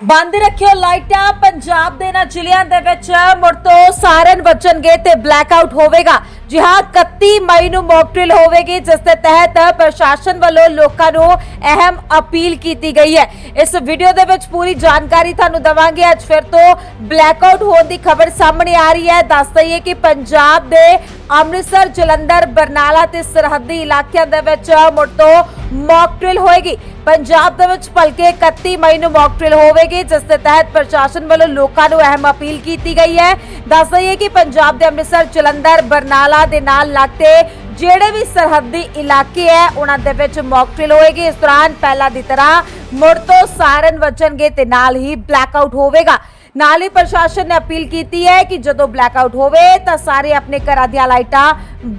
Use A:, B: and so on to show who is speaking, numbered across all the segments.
A: ਬੰਦ ਰੱਖਿਓ ਲਾਈਟਾਂ, ਪੰਜਾਬ ਦੇ ਨਾ ਜ਼ਿਲ੍ਹਿਆਂ ਦੇ ਵਿੱਚ ਮੁੜ ਤੋਂ ਸਾਰਨ ਵੱਜਣਗੇ ਤੇ ਬਲੈਕਆਊਟ ਹੋਵੇਗਾ। ਜੀ ਹਾਂ 31 ਮਈ ਨੂੰ ਮੌਕ ਹੋਵੇਗੀ, ਜਿਸ ਦੇ ਤਹਿਤ ਪ੍ਰਸ਼ਾਸਨ ਵੱਲੋਂ ਲੋਕਾਂ ਨੂੰ ਅਹਿਮ ਅਪੀਲ ਕੀਤੀ ਗਈ ਹੈ। ਇਸ ਵੀਡੀਓ ਦੇ ਵਿੱਚ ਪੂਰੀ ਜਾਣਕਾਰੀ ਤੁਹਾਨੂੰ ਦਵਾਂਗੇ। ਅੱਜ ਫਿਰ ਤੋਂ ਬਲੈਕਆਊਟ ਹੋਣ ਦੀ ਖਬਰ ਸਾਹਮਣੇ ਆ ਰਹੀ ਹੈ। ਦੱਸ ਦਈਏ ਕਿ ਪੰਜਾਬ ਦੇ ਅੰਮ੍ਰਿਤਸਰ, ਜਲੰਧਰ, ਬਰਨਾਲਾ ਤੇ ਸਰਹੱਦੀ ਇਲਾਕਿਆਂ ਦੇ ਵਿੱਚ ਮੁੜ ਤੋਂ ਮੌਕ ਡਰਿਲ ਹੋਏਗੀ। ਪੰਜਾਬ ਦੇ ਵਿੱਚ ਭਲਕੇ 31 ਮਈ ਨੂੰ ਮੌਕ ਡਰਿਲ ਹੋਵੇਗੀ, ਜਿਸ ਦੇ ਤਹਿਤ ਪ੍ਰਸ਼ਾਸਨ ਵੱਲੋਂ ਲੋਕਾਂ ਨੂੰ ਅਹਿਮ ਅਪੀਲ ਕੀਤੀ ਗਈ ਹੈ। ਦੱਸ ਦਈਏ ਕਿ ਪੰਜਾਬ ਦੇ ਅੰਮ੍ਰਿਤਸਰ, ਜਲੰਧਰ, ਬਰਨਾਲਾ ਦੇ ਨਾਲ ਲੱਗਦੇ ਜਿਹੜੇ ਵੀ ਸਰਹੱਦੀ ਇਲਾਕੇ ਹੈ, ਉਹਨਾਂ ਦੇ ਵਿੱਚ ਮੌਕ ਡਰਿਲ ਹੋਏਗੀ। ਇਸ ਦੌਰਾਨ ਪਹਿਲਾਂ ਦੀ ਤਰ੍ਹਾਂ ਮੁੜ ਤੋਂ ਸਾਰਨ ਵੱਜਣਗੇ ਤੇ ਨਾਲ ਹੀ ਬਲੈਕਆਊਟ ਹੋਵੇਗਾ। ਨਾਲ ਹੀ ਪ੍ਰਸ਼ਾਸਨ ਨੇ ਅਪੀਲ ਕੀਤੀ ਹੈ ਕਿ ਜਦੋਂ ਬਲੈਕਆਊਟ ਹੋਵੇ ਤਾਂ ਸਾਰੇ ਆਪਣੇ ਘਰਾਂ ਦੀਆਂ ਲਾਈਟਾਂ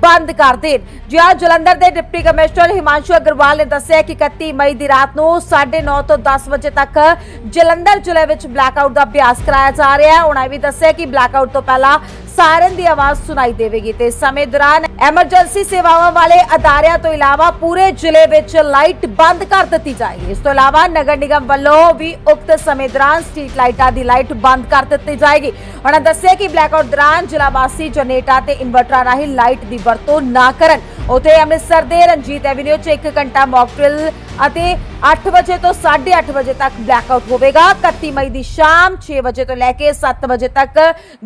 A: ਬੰਦ ਕਰ ਦੇਣ। ਜਿਹਾ ਜਲੰਧਰ ਦੇ ਡਿਪਟੀ ਕਮਿਸ਼ਨਰ ਹਿਮਾਂਸ਼ੂ ਅਗਰਵਾਲ ਨੇ ਦੱਸਿਆ ਕਿ 31 ਮਈ ਦੀ ਰਾਤ ਨੂੰ 9:30 ਤੋਂ 10 ਵਜੇ ਤੱਕ ਜਲੰਧਰ ਜ਼ਿਲ੍ਹੇ ਵਿੱਚ ਬਲੈਕਆਊਟ ਦਾ ਅਭਿਆਸ ਕਰਾਇਆ ਜਾ ਰਿਹਾ ਹੈ। ਉਹਨਾਂ ਇਹ ਵੀ ਦੱਸਿਆ ਕਿ ਬਲੈਕਆਊਟ ਤੋਂ ਪਹਿਲਾਂ ਸਾਇਰਨ ਦੀ ਆਵਾਜ਼ ਸੁਣਾਈ ਦੇਵੇਗੀ ਤੇ ਇਸ ਸਮੇਂ ਦੌਰਾਨ ਐਮਰਜੈਂਸੀ ਸੇਵਾਵਾਂ ਵਾਲੇ ਅਦਾਰਿਆਂ ਤੋਂ ਇਲਾਵਾ ਪੂਰੇ ਜ਼ਿਲ੍ਹੇ ਵਿੱਚ ਲਾਈਟ ਬੰਦ ਕਰ ਦਿੱਤੀ ਜਾਏਗੀ ਇਸ ਤੋਂ ਇਲਾਵਾ ਨਗਰ ਨਿਗਮ ਵੱਲੋਂ ਵੀ ਉਕਤ ਸਮੇਂ ਦੌਰਾਨ ਸਟਰੀਟ ਲਾਈਟਾਂ ਦੀ ਲਾਈਟ ਬੰਦ ਕਰ ਦਿੱਤੀ ਜਾਏਗੀ ਉਹਨਾਂ ਦੱਸਿਆ ਕਿ ਬਲੈਕਆਊਟ ਦੌਰਾਨ ਜ਼ਿਲ੍ਹਾ ਵਾਸੀ ਜਨਰੇਟਰ ਤੇ ਇਨਵਰਟਰਾਂ ਰਾਹੀਂ ਲਾਈਟ ਦੀ ਵਰਤੋਂ ਨਾ ਕਰਨ ਉਥੇ ਅੰਮ੍ਰਿਤਸਰ ਦੇ ਰਣਜੀਤ ਐਵਨਿਊ 'ਚ 1 ਘੰਟਾ ਮੌਕ ਅਤੇ 8 ਵਜੇ ਤੋਂ 8:30 ਵਜੇ ਤੱਕ ਬਲੈਕਆਊਟ ਹੋਵੇਗਾ। 31 ਮਈ ਦੀ ਸ਼ਾਮ 6 ਵਜੇ ਤੋਂ ਲੈ ਕੇ 7 ਵਜੇ ਤੱਕ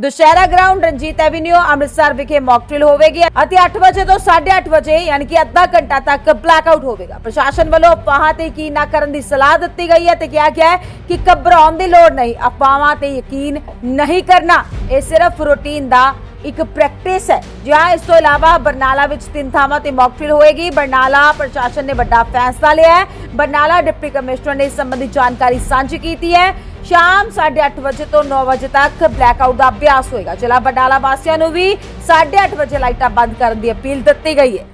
A: ਦੁਸ਼ਹਿਰਾ ਗਰਾਊਂਡ ਰਣਜੀਤ ਐਵਨਿਊ ਅੰਮ੍ਰਿਤਸਰ ਵਿਖੇ ਮੌਕ ਹੋਵੇਗੀ ਅਤੇ 8 ਵਜੇ ਤੋਂ 8:30 ਵਜੇ ਯਾਨੀ ਕਿ ਅੱਧਾ ਘੰਟਾ ਤੱਕ ਬਲੈਕਆਊਟ ਹੋਵੇਗਾ। ਪ੍ਰਸ਼ਾਸਨ ਵੱਲੋਂ ਅਫਵਾਹਾਂ ਤੇ ਯਕੀਨ ਨਾ ਕਰਨ ਦੀ ਸਲਾਹ ਦਿੱਤੀ ਗਈ ਹੈ ਤੇ ਕਿਹਾ ਗਿਆ ਹੈ ਕਿ ਘਬਰਾਉਣ ਦੀ ਲੋੜ ਨਹੀਂ। ਅਫਵਾਹਾਂ ਤੇ ਯਕੀਨ ਨਹੀਂ ਕਰਨਾ। ਇਹ ਸਿਰਫ ਰੂਟੀਨ ਦਾ ਇੱਕ ਪ੍ਰੈਕਟਿਸ ਹੈ। ਜਿਹਾ ਇਸ ਤੋਂ ਇਲਾਵਾ ਬਰਨਾਲਾ ਵਿੱਚ ਤਿੰਨ ਥਾਵਾਂ ਤੇ ਮੌਕਫਿਲ ਹੋਏਗੀ। ਬਰਨਾਲਾ ਪ੍ਰਸ਼ਾਸਨ ਨੇ ਵੱਡਾ ਫੈਸਲਾ ਲਿਆ ਹੈ। ਬਰਨਾਲਾ ਡਿਪਟੀ ਕਮਿਸ਼ਨਰ ਨੇ ਇਸ ਸੰਬੰਧੀ ਜਾਣਕਾਰੀ ਸਾਂਝੀ ਕੀਤੀ ਹੈ। ਸ਼ਾਮ 8:30 ਵਜੇ ਤੋਂ 9 ਵਜੇ ਤੱਕ ਬਲੈਕਆਊਟ ਦਾ ਅਭਿਆਸ ਹੋਏਗਾ। ਜ਼ਿਲ੍ਹਾ ਬਰਨਾਲਾ ਵਾਸੀਆਂ ਨੂੰ ਵੀ 8:30 ਵਜੇ ਲਾਈਟਾਂ ਬੰਦ ਕਰਨ ਦੀ ਅਪੀਲ ਦਿੱਤੀ ਗਈ ਹੈ।